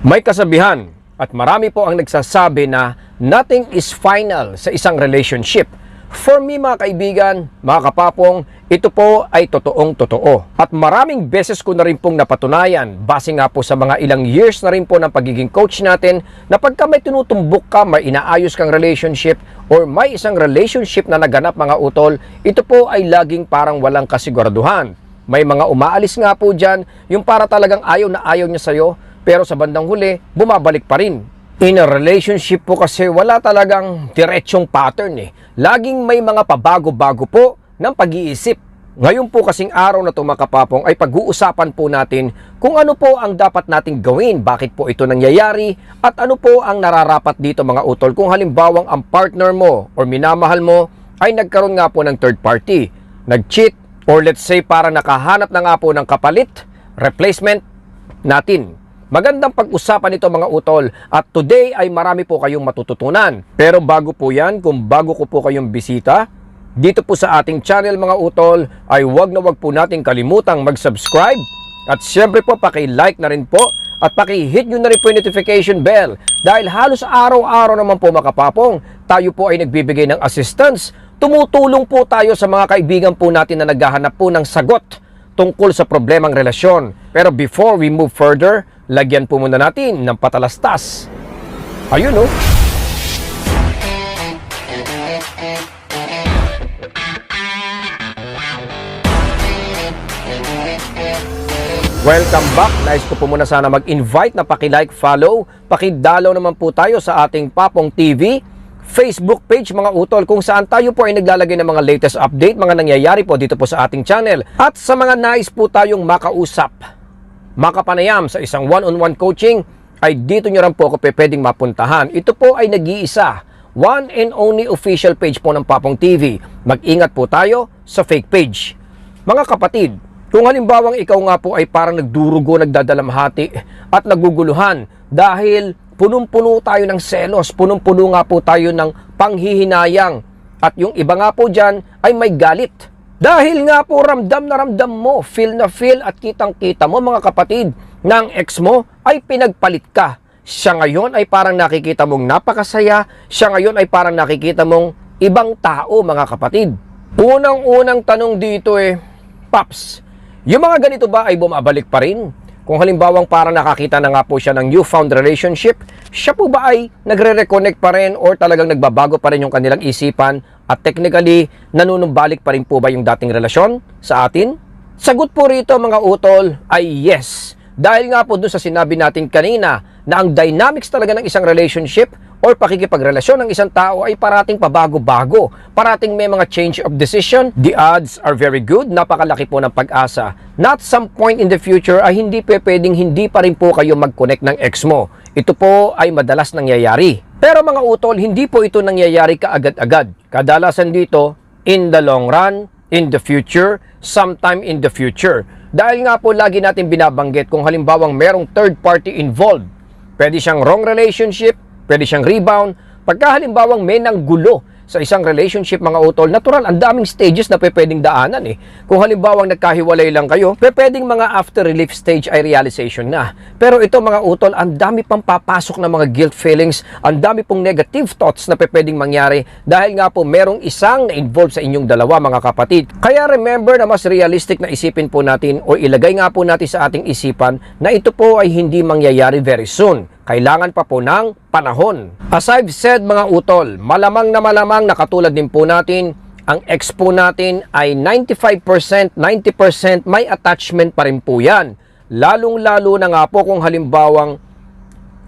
May kasabihan at marami po ang nagsasabi na nothing is final sa isang relationship. For me mga kaibigan, mga kapapong, ito po ay totoong totoo. At maraming beses ko na rin pong napatunayan, base nga po sa mga ilang years na rin po ng pagiging coach natin, na pagka may tinutumbok ka, may inaayos kang relationship, or may isang relationship na naganap mga utol, ito po ay laging parang walang kasiguraduhan. May mga umaalis nga po dyan, yung para talagang ayaw na ayaw niya sa'yo, pero sa bandang huli, bumabalik pa rin. In a relationship po kasi wala talagang diretsong pattern eh. Laging may mga pabago-bago po ng pag-iisip. Ngayon po kasing araw na ito mga kapapong ay pag-uusapan po natin kung ano po ang dapat nating gawin, bakit po ito nangyayari, at ano po ang nararapat dito mga utol kung halimbawang ang partner mo or minamahal mo ay nagkaroon nga po ng third party, nag-cheat, or let's say para nakahanap na nga po ng kapalit, replacement natin. Magandang pag-usapan ito mga utol at today ay marami po kayong matututunan. Pero bago po yan, kung bago ko po kayong bisita, dito po sa ating channel mga utol ay wag na wag po nating kalimutang mag-subscribe at syempre po paki-like na rin po at paki-hit nyo na rin po yung notification bell dahil halos araw-araw naman po makapapong tayo po ay nagbibigay ng assistance. Tumutulong po tayo sa mga kaibigan po natin na naghahanap po ng sagot tungkol sa problemang relasyon. Pero before we move further, lagyan po muna natin ng patalastas. Ayun oh. Welcome back. Nais ko po muna sana mag-invite na paki-like, follow, paki-dalaw naman po tayo sa ating Papong TV Facebook page mga utol kung saan tayo po ay naglalagay ng mga latest update, mga nangyayari po dito po sa ating channel. At sa mga nais po tayong makausap, makapanayam sa isang one-on-one coaching, ay dito nyo rin po ako pwedeng mapuntahan. Ito po ay nag-iisa, one and only official page po ng Papong TV. Mag-ingat po tayo sa fake page. Mga kapatid, kung halimbawang ikaw nga po ay parang nagdurugo, nagdadalamhati at naguguluhan dahil punong-puno tayo ng selos, punong-puno nga po tayo ng panghihinayang at yung iba nga po dyan ay may galit. Dahil nga po ramdam na ramdam mo, feel na feel at kitang-kita mo mga kapatid ng ex mo ay pinagpalit ka. Siya ngayon ay parang nakikita mong napakasaya, siya ngayon ay parang nakikita mong ibang tao mga kapatid. Unang-unang tanong dito eh, Paps, yung mga ganito ba ay bumabalik pa rin? Kung halimbawang parang nakakita na nga po siya ng newfound relationship, siya po ba ay nagre-reconnect pa rin or talagang nagbabago pa rin yung kanilang isipan at technically nanunumbalik pa rin po ba yung dating relasyon sa atin? Sagot po rito mga utol ay yes. Dahil nga po doon sa sinabi natin kanina na ang dynamics talaga ng isang relationship or pakikipagrelasyon ng isang tao ay parating pabago-bago. Parating may mga change of decision. The odds are very good. Napakalaki po ng pag-asa. Not some point in the future ay hindi pe pwedeng hindi pa rin po kayo mag-connect ng ex mo. Ito po ay madalas nangyayari. Pero mga utol, hindi po ito nangyayari kaagad-agad. Kadalasan dito, in the long run, in the future, sometime in the future. Dahil nga po lagi natin binabanggit kung halimbawang merong third party involved. Pwede siyang wrong relationship, pwede siyang rebound. Pagka halimbawang may nang gulo sa isang relationship mga utol, natural, ang daming stages na pwedeng daanan eh. Kung halimbawang nagkahiwalay lang kayo, pwedeng mga after relief stage ay realization na. Pero ito mga utol, ang dami pang papasok na mga guilt feelings, ang dami pong negative thoughts na pwedeng mangyari dahil nga po merong isang na involved sa inyong dalawa mga kapatid. Kaya remember na mas realistic na isipin po natin o ilagay nga po natin sa ating isipan na ito po ay hindi mangyayari very soon kailangan pa po ng panahon. As I've said mga utol, malamang na malamang na katulad din po natin, ang ex po natin ay 95%, 90% may attachment pa rin po yan. Lalong-lalo na nga po kung halimbawang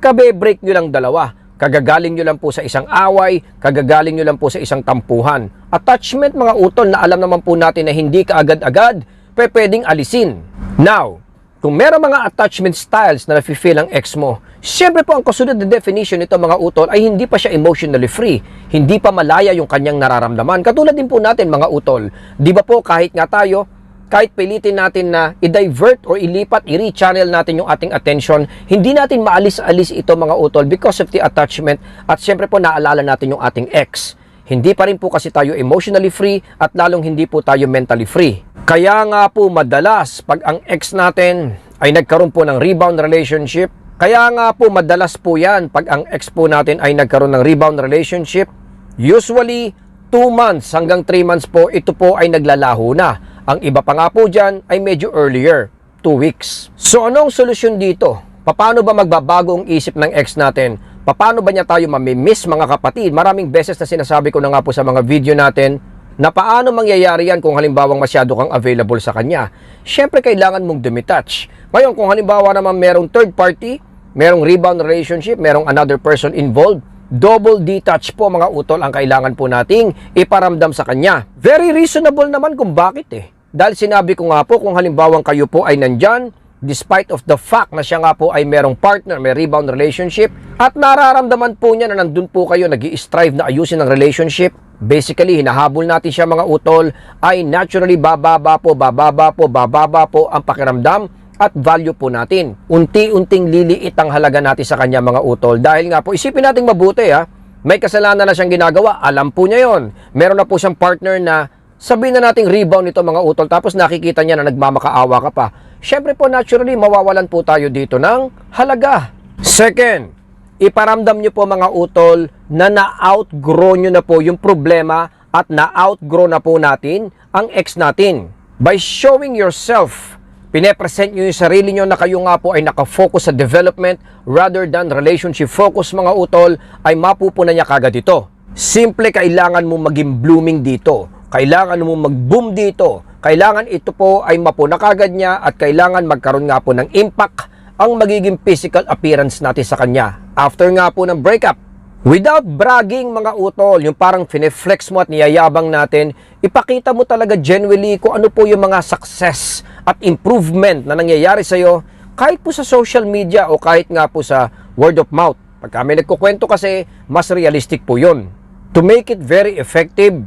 kabe-break nyo lang dalawa. Kagagaling nyo lang po sa isang away, kagagaling nyo lang po sa isang tampuhan. Attachment mga utol na alam naman po natin na hindi kaagad-agad, pe pwedeng alisin. Now, kung meron mga attachment styles na nafe-feel ang ex mo, syempre po ang kasunod na definition nito mga utol ay hindi pa siya emotionally free. Hindi pa malaya yung kanyang nararamdaman. Katulad din po natin mga utol. Di ba po kahit nga tayo, kahit pilitin natin na i-divert or ilipat, i-rechannel natin yung ating attention, hindi natin maalis-alis ito mga utol because of the attachment at syempre po naalala natin yung ating ex. Hindi pa rin po kasi tayo emotionally free at lalong hindi po tayo mentally free. Kaya nga po madalas pag ang ex natin ay nagkaroon po ng rebound relationship, Kaya nga po madalas po yan pag ang ex po natin ay nagkaroon ng rebound relationship, usually 2 months hanggang 3 months po ito po ay naglalaho na. Ang iba pa nga po dyan ay medyo earlier, 2 weeks. So anong solusyon dito? Paano ba magbabago ang isip ng ex natin? Paano ba niya tayo mamimiss mga kapatid? Maraming beses na sinasabi ko na nga po sa mga video natin na paano mangyayari yan kung halimbawang masyado kang available sa kanya. Siyempre, kailangan mong dumitouch. Ngayon, kung halimbawa naman merong third party, merong rebound relationship, merong another person involved, double detach po mga utol ang kailangan po nating iparamdam sa kanya. Very reasonable naman kung bakit eh. Dahil sinabi ko nga po kung halimbawang kayo po ay nandyan, despite of the fact na siya nga po ay merong partner, may rebound relationship, at nararamdaman po niya na nandun po kayo nag strive na ayusin ang relationship, basically, hinahabol natin siya mga utol, ay naturally bababa po, bababa po, bababa po ang pakiramdam at value po natin. Unti-unting liliit ang halaga natin sa kanya mga utol. Dahil nga po, isipin natin mabuti ha, may kasalanan na siyang ginagawa, alam po niya yon. Meron na po siyang partner na sabihin na nating rebound ito mga utol tapos nakikita niya na nagmamakaawa ka pa. Siyempre po naturally mawawalan po tayo dito ng halaga. Second, iparamdam niyo po mga utol na na-outgrow niyo na po yung problema at na-outgrow na po natin ang ex natin. By showing yourself, pinepresent niyo yung sarili niyo na kayo nga po ay nakafocus sa development rather than relationship focus mga utol ay mapupunan niya kagad ito. Simple kailangan mo maging blooming dito. Kailangan mo mag-boom dito. Kailangan ito po ay mapuna kagad niya at kailangan magkaroon nga po ng impact ang magiging physical appearance natin sa kanya after nga po ng breakup. Without bragging mga utol, yung parang fineflex mo at niyayabang natin, ipakita mo talaga genuinely kung ano po yung mga success at improvement na nangyayari sa'yo kahit po sa social media o kahit nga po sa word of mouth. Pag kami nagkukwento kasi, mas realistic po yun. To make it very effective,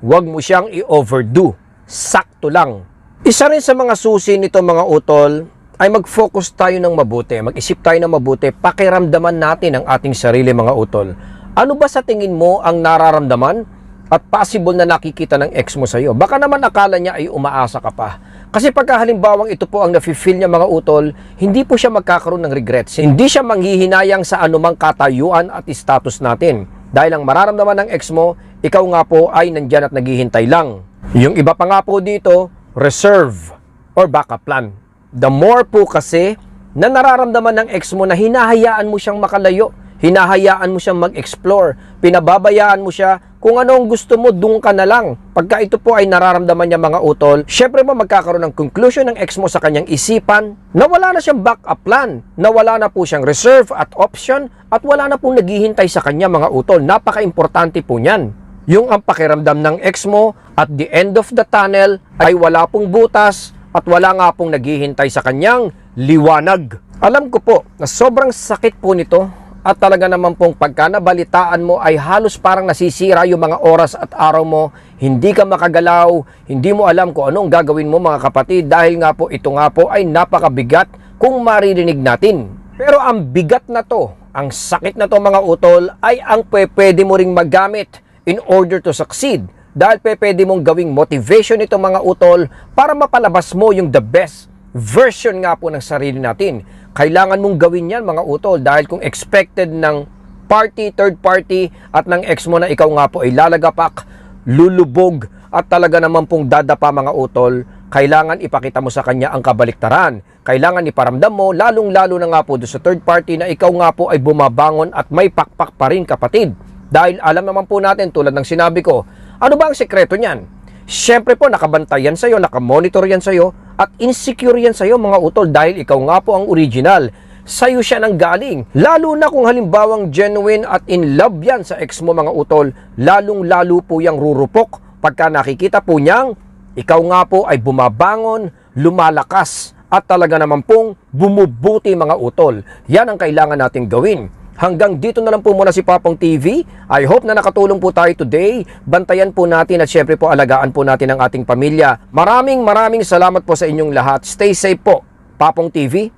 huwag mo siyang i-overdo. Sakto lang. Isa rin sa mga susi nito mga utol ay mag-focus tayo ng mabuti, mag-isip tayo ng mabuti, pakiramdaman natin ang ating sarili mga utol. Ano ba sa tingin mo ang nararamdaman at possible na nakikita ng ex mo sa iyo? Baka naman akala niya ay umaasa ka pa. Kasi pagka halimbawang ito po ang nafe-feel niya mga utol, hindi po siya magkakaroon ng regrets. Hindi siya manghihinayang sa anumang katayuan at status natin. Dahil ang mararamdaman ng ex mo, ikaw nga po ay nandyan at naghihintay lang. Yung iba pa nga po dito, reserve or backup plan. The more po kasi na nararamdaman ng ex mo na hinahayaan mo siyang makalayo, hinahayaan mo siyang mag-explore, pinababayaan mo siya kung ano ang gusto mo, doon ka na lang. Pagka ito po ay nararamdaman niya mga utol, syempre mo magkakaroon ng conclusion ng ex mo sa kanyang isipan na wala na siyang backup plan, na wala na po siyang reserve at option, at wala na pong naghihintay sa kanya mga utol. Napaka-importante po niyan. Yung ang pakiramdam ng ex mo at the end of the tunnel ay wala pong butas at wala nga pong naghihintay sa kanyang liwanag. Alam ko po na sobrang sakit po nito at talaga naman pong pagka nabalitaan mo ay halos parang nasisira yung mga oras at araw mo, hindi ka makagalaw, hindi mo alam kung anong gagawin mo mga kapatid dahil nga po ito nga po ay napakabigat kung maririnig natin. Pero ang bigat na to, ang sakit na to mga utol ay ang pwede mo ring magamit in order to succeed dahil pwede mong gawing motivation ito mga utol para mapalabas mo yung the best version nga po ng sarili natin. Kailangan mong gawin yan mga utol dahil kung expected ng party, third party at ng ex mo na ikaw nga po ay lalagapak, lulubog at talaga naman pong dadapa mga utol, kailangan ipakita mo sa kanya ang kabaliktaran. Kailangan iparamdam mo, lalong-lalo na nga po sa third party na ikaw nga po ay bumabangon at may pakpak pa rin kapatid. Dahil alam naman po natin tulad ng sinabi ko, ano ba ang sekreto niyan? Siyempre po nakabantayan sa'yo, nakamonitor yan sa'yo at insecure yan sa'yo mga utol dahil ikaw nga po ang original. Sa'yo siya nang galing. Lalo na kung halimbawang genuine at in love yan sa ex mo mga utol, lalong lalo po yang rurupok pagka nakikita po niyang ikaw nga po ay bumabangon, lumalakas at talaga naman pong bumubuti mga utol. Yan ang kailangan nating gawin. Hanggang dito na lang po muna si Papong TV. I hope na nakatulong po tayo today. Bantayan po natin at syempre po alagaan po natin ang ating pamilya. Maraming maraming salamat po sa inyong lahat. Stay safe po. Papong TV,